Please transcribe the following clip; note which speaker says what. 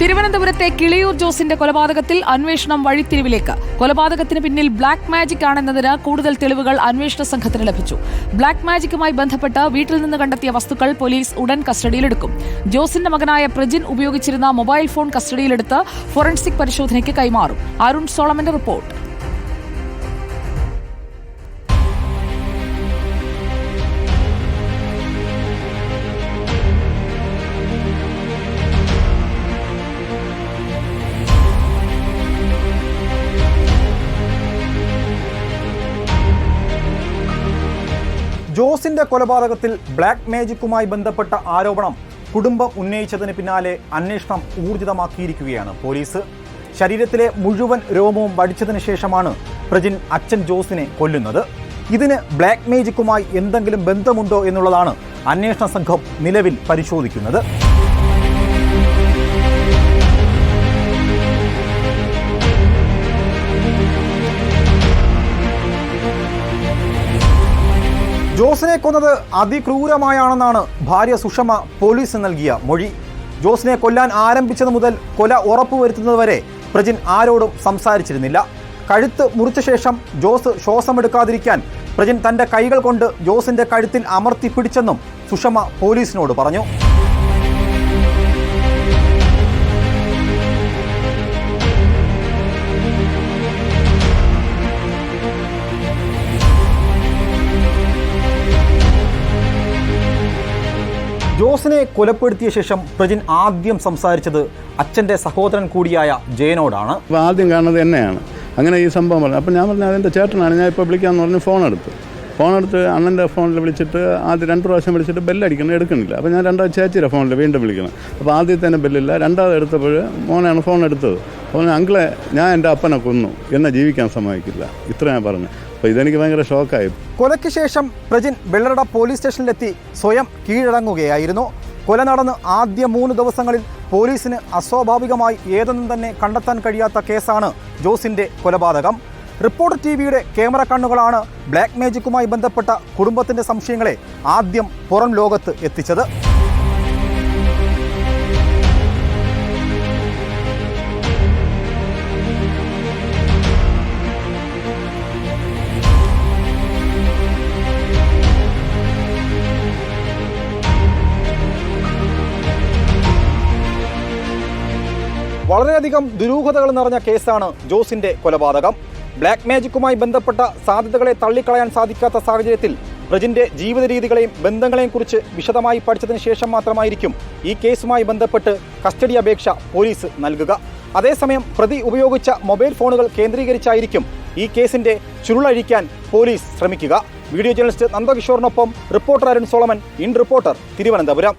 Speaker 1: തിരുവനന്തപുരത്തെ കിളിയൂർ ജോസിന്റെ കൊലപാതകത്തിൽ അന്വേഷണം വഴിത്തിരിവിലേക്ക്. കൊലപാതകത്തിന് പിന്നിൽ ബ്ലാക്ക് മാജിക് ആണെന്നതിന് കൂടുതൽ തെളിവുകൾ അന്വേഷണ സംഘത്തിന് ലഭിച്ചു. ബ്ലാക്ക് മാജിക്കുമായി ബന്ധപ്പെട്ട് വീട്ടിൽ നിന്ന് കണ്ടെത്തിയ വസ്തുക്കൾ പോലീസ് ഉടൻ കസ്റ്റഡിയിലെടുക്കും. ജോസിന്റെ മകനായ പ്രജിൻ ഉപയോഗിച്ചിരുന്ന മൊബൈൽ ഫോൺ കസ്റ്റഡിയിലെടുത്ത് ഫോറൻസിക് പരിശോധനയ്ക്ക് കൈമാറും. അരുൺ സോളമന്റെ റിപ്പോർട്ട്.
Speaker 2: ജോസിന്റെ കൊലപാതകത്തിൽ ബ്ലാക്ക് മാജിക്കുമായി ബന്ധപ്പെട്ട ആരോപണം കുടുംബം ഉന്നയിച്ചതിന് പിന്നാലെ അന്വേഷണം ഊർജിതമാക്കിയിരിക്കുകയാണ് പോലീസ്. ശരീരത്തിലെ മുഴുവൻ രോമവും വടിച്ചതിന് ശേഷമാണ് പ്രജിൻ അച്ഛൻ ജോസിനെ കൊല്ലുന്നത്. ഇതിന് ബ്ലാക്ക് മാജിക്കുമായി എന്തെങ്കിലും ബന്ധമുണ്ടോ എന്നുള്ളതാണ് അന്വേഷണ സംഘം നിലവിൽ പരിശോധിക്കുന്നത്. ജോസിനെ കൊന്നത് അതിക്രൂരമായാണെന്നാണ് ഭാര്യ സുഷമ പോലീസ് നൽകിയ മൊഴി. ജോസിനെ കൊല്ലാൻ ആരംഭിച്ചത് മുതൽ കൊല ഉറപ്പുവരുത്തുന്നതുവരെ പ്രജിൻ ആരോടും സംസാരിച്ചിരുന്നില്ല. കഴുത്ത് മുറിച്ച ശേഷം ജോസ് ശ്വാസമെടുക്കാതിരിക്കാൻ പ്രജിൻ തന്റെ കൈകൾ കൊണ്ട് ജോസിന്റെ കഴുത്തിൽ അമർത്തി പിടിച്ചെന്നും സുഷമ പോലീസിനോട് പറഞ്ഞു. ജോസിനെ കൊലപ്പെടുത്തിയ ശേഷം പ്രജിൻ ആദ്യം സംസാരിച്ചത് അച്ഛന്റെ സഹോദരൻ കൂടിയായ ജയനോടാണ്.
Speaker 3: ആദ്യം കാണുന്നത് എന്നെയാണ്. അങ്ങനെ ഈ സംഭവം പറഞ്ഞു. അപ്പം ഞാൻ പറഞ്ഞു അതെന്റെ ചേട്ടനാണ്. ഞാൻ ഇപ്പോൾ വിളിക്കാമെന്ന് പറഞ്ഞ് ഫോൺ എടുത്തു. ഫോൺ എടുത്ത് അണ്ണന്റെ ഫോണിൽ വിളിച്ചിട്ട് ആദ്യം രണ്ട് പ്രാവശ്യം വിളിച്ചിട്ട് ബെല്ലടിക്കണം എടുക്കുന്നില്ല. അപ്പോൾ ഞാൻ രണ്ടാമത് ചേച്ചിയുടെ ഫോണിൽ വീണ്ടും വിളിക്കണം. അപ്പോൾ ആദ്യത്തെ തന്നെ ബെല്ലില്ല രണ്ടാമത് എടുത്തപ്പോൾ മോനാണ് ഫോൺ എടുത്തത്. അപ്പോൾ അങ്കിളെ ഞാൻ എന്റെ അപ്പനെ കൊന്നു. എന്നെ ജീവിക്കാൻ സമ്മതിക്കില്ല. ഇത്ര ഞാൻ പറഞ്ഞു അപ്പോൾ ഇതെനിക്ക് ഭയങ്കര ഷോക്കായി.
Speaker 2: കൊലയ്ക്ക് ശേഷം പ്രജിൻ വെള്ളറട പോലീസ് സ്റ്റേഷനിലെത്തി സ്വയം കീഴടങ്ങുകയായിരുന്നു. കൊല നടന്ന് ആദ്യ മൂന്ന് ദിവസങ്ങളിൽ പോലീസിന് അസ്വാഭാവികമായി ഏതൊന്നും തന്നെ കണ്ടെത്താൻ കഴിയാത്ത കേസാണ് ജോസിന്റെ കൊലപാതകം. റിപ്പോർട്ടർ ടി വിയുടെ ക്യാമറ കണ്ണുകളാണ് ബ്ലാക്ക് മാജിക്കുമായി ബന്ധപ്പെട്ട കുടുംബത്തിന്റെ സംശയങ്ങളെ ആദ്യം പുറം ലോകത്ത് എത്തിച്ചത്. വളരെയധികം ദുരൂഹതകൾ നിറഞ്ഞ കേസാണ് ജോസിന്റെ കൊലപാതകം. ബ്ലാക്ക് മാജിക്കുമായി ബന്ധപ്പെട്ട സാധ്യതകളെ തള്ളിക്കളയാൻ സാധിക്കാത്ത സാഹചര്യത്തിൽ പ്രജിന്റെ ജീവിത രീതികളെയും ബന്ധങ്ങളെയും കുറിച്ച് വിശദമായി പഠിച്ചതിന് ശേഷം മാത്രമായിരിക്കും ഈ കേസുമായി ബന്ധപ്പെട്ട് കസ്റ്റഡി അപേക്ഷ പോലീസ് നൽകുക. അതേസമയം പ്രതി ഉപയോഗിച്ച മൊബൈൽ ഫോണുകൾ കേന്ദ്രീകരിച്ചായിരിക്കും ഈ കേസിന്റെ ചുരുളഴിക്കാൻ പോലീസ് ശ്രമിക്കുക. Video journalist നന്ദകിഷോറിനൊപ്പം reporter Arun Solomon in reporter Thiruvananthapuram.